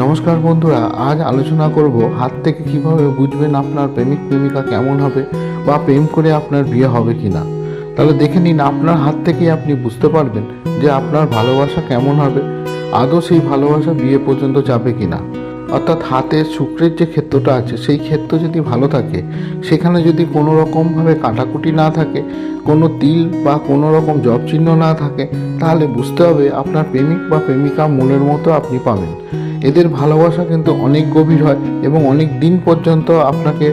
নমস্কার বন্ধুরা, আজ আলোচনা করব হাত থেকে কীভাবে বুঝবেন আপনার প্রেমিক, প্রেমিকা কেমন হবে বা প্রেম করে আপনার বিয়ে হবে কি না তাহলে দেখে নিন, আপনার হাত থেকেই আপনি বুঝতে পারবেন যে আপনার ভালোবাসা কেমন হবে, আদৌ সেই ভালোবাসা বিয়ে পর্যন্ত যাবে কি না অর্থাৎ হাতের শুক্রের যে ক্ষেত্রটা আছে, সেই ক্ষেত্র যদি ভালো থাকে, সেখানে যদি কোনো রকমভাবে কাটাকুটি না থাকে, কোনো তিল বা কোনো রকম জব চিহ্ন না থাকে, তাহলে বুঝতে হবে আপনার প্রেমিক বা প্রেমিকা মনের মতো আপনি পাবেন। এদের ভালোবাসা কিন্তু অনেক গভীর হয় এবং অনেক দিন পর্যন্ত আপনাকে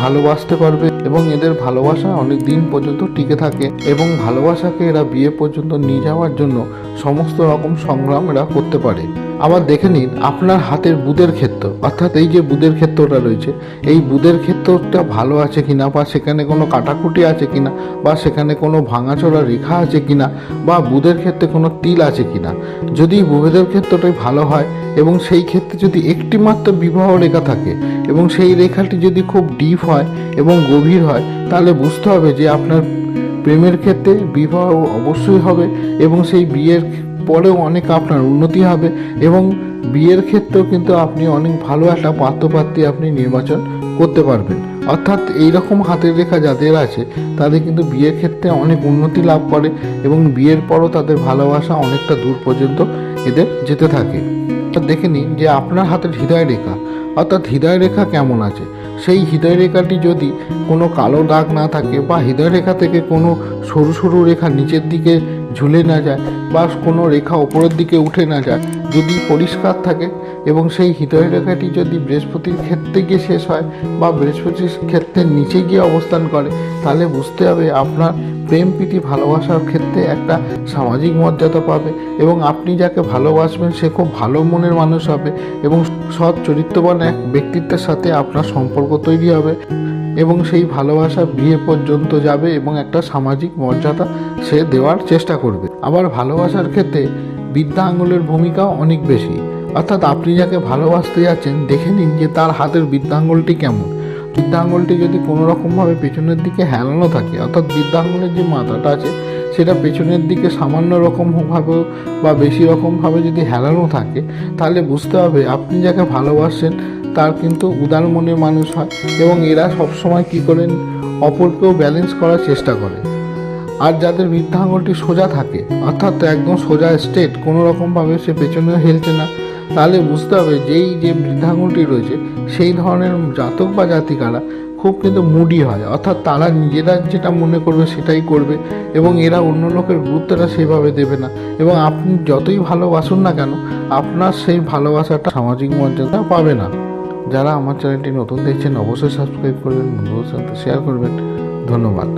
ভালোবাসতে পারবে এবং এদের ভালোবাসা অনেক দিন পর্যন্ত টিকে থাকে এবং ভালোবাসাকে এরা বিয়ে পর্যন্ত নিয়ে যাওয়ার জন্য সমস্ত রকম সংগ্রাম এরা করতে পারে। আবার দেখে নিন আপনার হাতের বুধের ক্ষেত্র। অর্থাৎ এই যে বুধের ক্ষেত্রটা রয়েছে, এই বুধের ক্ষেত্রটা ভালো আছে কিনা বা সেখানে কোনো কাটাকুটি আছে কিনা বা সেখানে কোনো ভাঙাচোরা রেখা আছে কিনা বা বুধের ক্ষেত্রে কোনো তিল আছে কিনা। যদি বুধের ক্ষেত্রটাই ভালো হয় এবং সেই ক্ষেত্রে যদি একটি মাত্র বিবাহ রেখা থাকে এবং সেই রেখাটি যদি খুব ডিপ হয় এবং গভীর হয়, তাহলে বুঝতে হবে যে আপনার প্রেমের ক্ষেত্রে বিবাহ অবশ্যই হবে এবং সেই বিয়ের পরেও অনেক আপনার উন্নতি হবে এবং বিয়ের ক্ষেত্রেও কিন্তু আপনি অনেক ভালো একটা পাত্রপাত্রী আপনি নির্বাচন করতে পারবেন। অর্থাৎ এই রকম হাতের রেখা যাদের আছে, তাদের কিন্তু বিয়ের ক্ষেত্রে অনেক উন্নতি লাভ করে এবং বিয়ের পরও তাদের ভালোবাসা অনেকটা দূর পর্যন্ত এদের যেতে থাকে। দেখে নিন যে আপনার হাতের হৃদয় রেখা, অর্থাৎ হৃদয় রেখা কেমন আছে? সেই হৃদয় রেখাটি যদি কোনো কালো দাগ না থাকে বা হৃদয় রেখা থেকে কোনো সরু সরু রেখা নিচের দিকে ঝুলে না যায় বা কোনো রেখা ওপরের দিকে উঠে না যায়, যদি পরিষ্কার থাকে এবং সেই হৃদয় রেখাটি যদি বৃহস্পতির ক্ষেত্রে গিয়ে শেষ হয় বা বৃহস্পতির ক্ষেত্রের নিচে গিয়ে অবস্থান করে, তাহলে বুঝতে হবে আপনার প্রেম প্রীতি ভালোবাসার ক্ষেত্রে একটা সামাজিক মর্যাদা পাবে এবং আপনি যাকে ভালোবাসবেন সে খুব ভালো মনের মানুষ হবে এবং সৎ চরিত্রবান এক ব্যক্তিত্বের সাথে আপনার সম্পর্ক তৈরি হবে। এবং সেই ভালোবাসা বিয়ে পর্যন্ত যাবে এবং একটা সামাজিক মর্যাদা সে দেওয়ার চেষ্টা করবে। আবার ভালোবাসার ক্ষেত্রে বিদ্যা আঙ্গুলের ভূমিকাও অনেক বেশি। অর্থাৎ আপনি যাকে ভালোবাসতে যাচ্ছেন, দেখে নিন যে তার হাতের বৃদ্ধাঙ্গুলটি কেমন। বৃদ্ধাঙ্গুলটি যদি কোনো রকমভাবে পেছনের দিকে হেলানো থাকে, অর্থাৎ বৃদ্ধাঙ্গুলের যে মাথাটা আছে, সেটা পেছনের দিকে সামান্য রকমভাবেও বা বেশি রকমভাবে যদি হেলানো থাকে, তাহলে বুঝতে হবে আপনি যাকে ভালোবাসছেন তার কিন্তু উদার মনের মানুষ হয় এবং এরা সবসময় কী করেন অপরকেও ব্যালেন্স করার চেষ্টা করে। আর যাদের বৃদ্ধাঙ্গলটি সোজা থাকে, অর্থাৎ একদম সোজা স্টেট কোনো রকমভাবে সে পেছনে হেলছে না, তাহলে বুঝতে হবে যেই যে বৃদ্ধাঙ্গলটি রয়েছে, সেই ধরনের জাতক বা জাতিকারা খুব কিন্তু মুডি হয়। অর্থাৎ তারা নিজেরা যেটা মনে করবে সেটাই করবে এবং এরা অন্য লোকের গুরুত্বটা সেভাবে দেবে না। এবং আপনি যতই ভালোবাসুন না কেন, আপনার সেই ভালোবাসাটা সামাজিক মর্যাদা পাবে না। যারা আমার চ্যানেলটি নতুন দেখছেন অবশ্যই সাবস্ক্রাইব করবেন বন্ধুদের সাথে শেয়ার করবেন। ধন্যবাদ।